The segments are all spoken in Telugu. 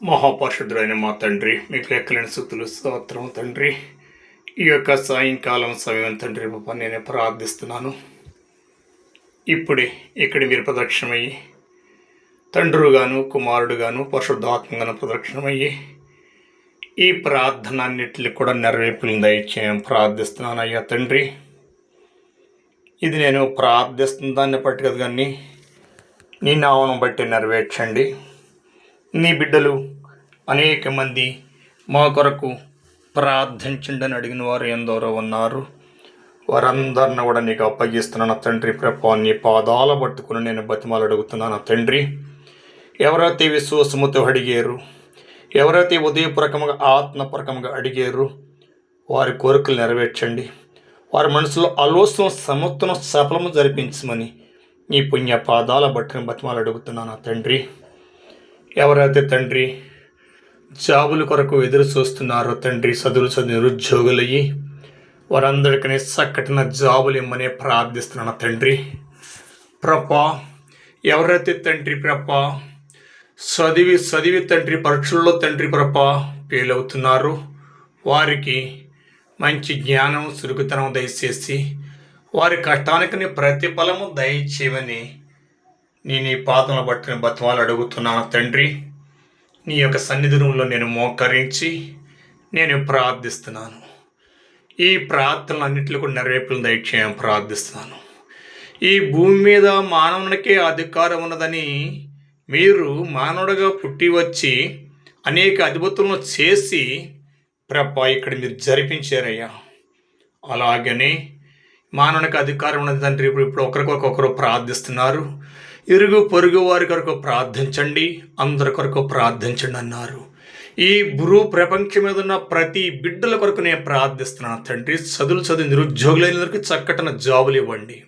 మహాపరిశుద్ధుడైన మా తండ్రి మీకు ఎక్కలేని స్థుతులు స్తోత్రం తండ్రి. ఈ యొక్క సాయంకాలం సమయం తండ్రి పాప నేను ప్రార్థిస్తున్నాను. ఇప్పుడే ఇక్కడ మీరు ప్రదక్షిణమయ్యి తండ్రుగాను కుమారుడుగాను పరిశుద్ధాత్మగాను ప్రదక్షిణమయ్యి ఈ ప్రార్థన అన్నిటిని కూడా నెరవేర్పులను దయచేయం ప్రార్థిస్తున్నాను అయ్యా తండ్రి. ఇది నేను ప్రార్థిస్తున్న దాన్ని బట్టి కదా కానీ నీ నామను బట్టి నెరవేర్చండి. నీ బిడ్డలు అనేక మంది మా కొరకు ప్రార్థించండి అని అడిగిన వారు ఎందరో ఉన్నారు. వారందరిని కూడా నీకు అప్పగిస్తున్నాను. తండ్రి ప్రభా నీ పాదాల పట్టుకుని నేను బతిమాలు అడుగుతున్నాను. తండ్రి ఎవరైతే విశ్వాసముతో అడిగారు ఎవరైతే ఉదయపూర్వకంగా ఆత్మపూర్వకంగా అడిగారు వారి కోరికలు నెరవేర్చండి. వారి మనసులో ఆలోచన సమత్వం సఫలము జరిపించమని నీ పుణ్య పాదాల బట్టిన బతిమాలు అడుగుతున్నాను. తండ్రి ఎవరైతే తండ్రి జాబుల కొరకు ఎదురు చూస్తున్నారో తండ్రి చదువులు చదువు నిరుద్యోగులయ్యి వారందరికీ చక్కటిన జాబులు ఇమ్మనే ప్రార్థిస్తున్నాను తండ్రి. ప్రభా ఎవరైతే తండ్రి ప్రభా చదివి చదివి తండ్రి పరీక్షల్లో తండ్రి ప్రభా ఫెయిల్ అవుతున్నారు వారికి మంచి జ్ఞానం సురుగుతనం దయచేసి వారి కష్టానికి ప్రతిఫలము దయచేయమని నేను నీ పాదములు బట్టిన బతువాలు అడుగుతున్నాను తండ్రి. నీ యొక్క సన్నిధిలో నేను మోకరించి నేను ప్రార్థిస్తున్నాను. ఈ ప్రార్థనలు అన్నింటిలో కూడా నెరవేర్పులను దయచేయం ప్రార్థిస్తున్నాను. ఈ భూమి మీద మానవునికే అధికారం ఉన్నదని మీరు మానవుడిగా పుట్టి వచ్చి అనేక అద్భుతలను చేసి ప్రభా ఇక్కడ మీరు జరిపించారయ్యా. అలాగనే మానవునికి అధికారం ఉన్నది తండ్రి ఇప్పుడు ఇప్పుడు ఒకరికొకరు ప్రార్థిస్తున్నారు. ఇరుగు పొరుగు వారి కొరకు ప్రార్థించండి అందరి కొరకు ప్రార్థించండి అన్నారు. ఈ భూ ప్రపంచం మీద ఉన్న ప్రతి బిడ్డల కొరకు నేను ప్రార్థిస్తున్నాను తండ్రి. చదువులు చదివి నిరుద్యోగులైనందరికీ చక్కటన జాబులు ఇవ్వండి.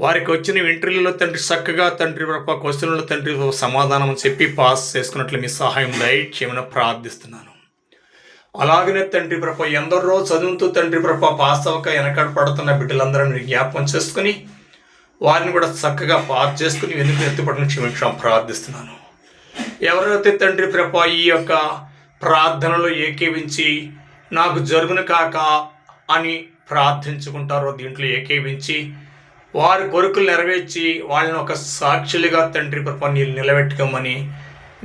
వారికి వచ్చిన ఇంటర్వ్యూలో తండ్రి చక్కగా తండ్రి క్వశ్చన్లో తండ్రి సమాధానం చెప్పి పాస్ చేసుకున్నట్లు మీ సహాయం దయచేయమని ప్రార్థిస్తున్నాను. అలాగనే తండ్రి ప్రభ ఎందరో చదువుతూ తండ్రి ప్రభ పాస్ అవ్వక వెనకాడ పడుతున్న బిడ్డలందరినీ జ్ఞాపకం చేసుకుని వారిని కూడా చక్కగా పాస్ చేసుకుని వెనుక ఎత్తుపడిన క్షమించడం ప్రార్థిస్తున్నాను. ఎవరైతే తండ్రి ప్రభా ఈ యొక్క ప్రార్థనలో ఏకీవించి నాకు జరుగును కాక అని ప్రార్థించుకుంటారో దీంట్లో ఏకీవించి వారి కొరుకులు నెరవేర్చి వాళ్ళని ఒక సాక్షులుగా తండ్రి ప్రభా నీళ్ళు నిలబెట్టుకోమని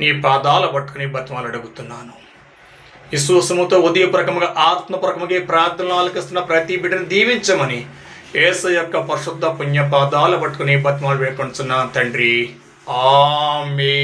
నీ పాదాల పట్టుకుని బతిమాలు అడుగుతున్నాను. విశ్వాసముతో ఉదయపూర్వకముగా ఆత్మపూర్వకముగా ఈ ప్రార్థనలు ఆలకిస్తున్న ప్రతి బిడ్డను దీవించమని ఏస యొక్క పరిశుద్ధ పుణ్యపాదాలు పట్టుకుని బతిమాలు వేడుకుంటున్నాను తండ్రి. ఆమె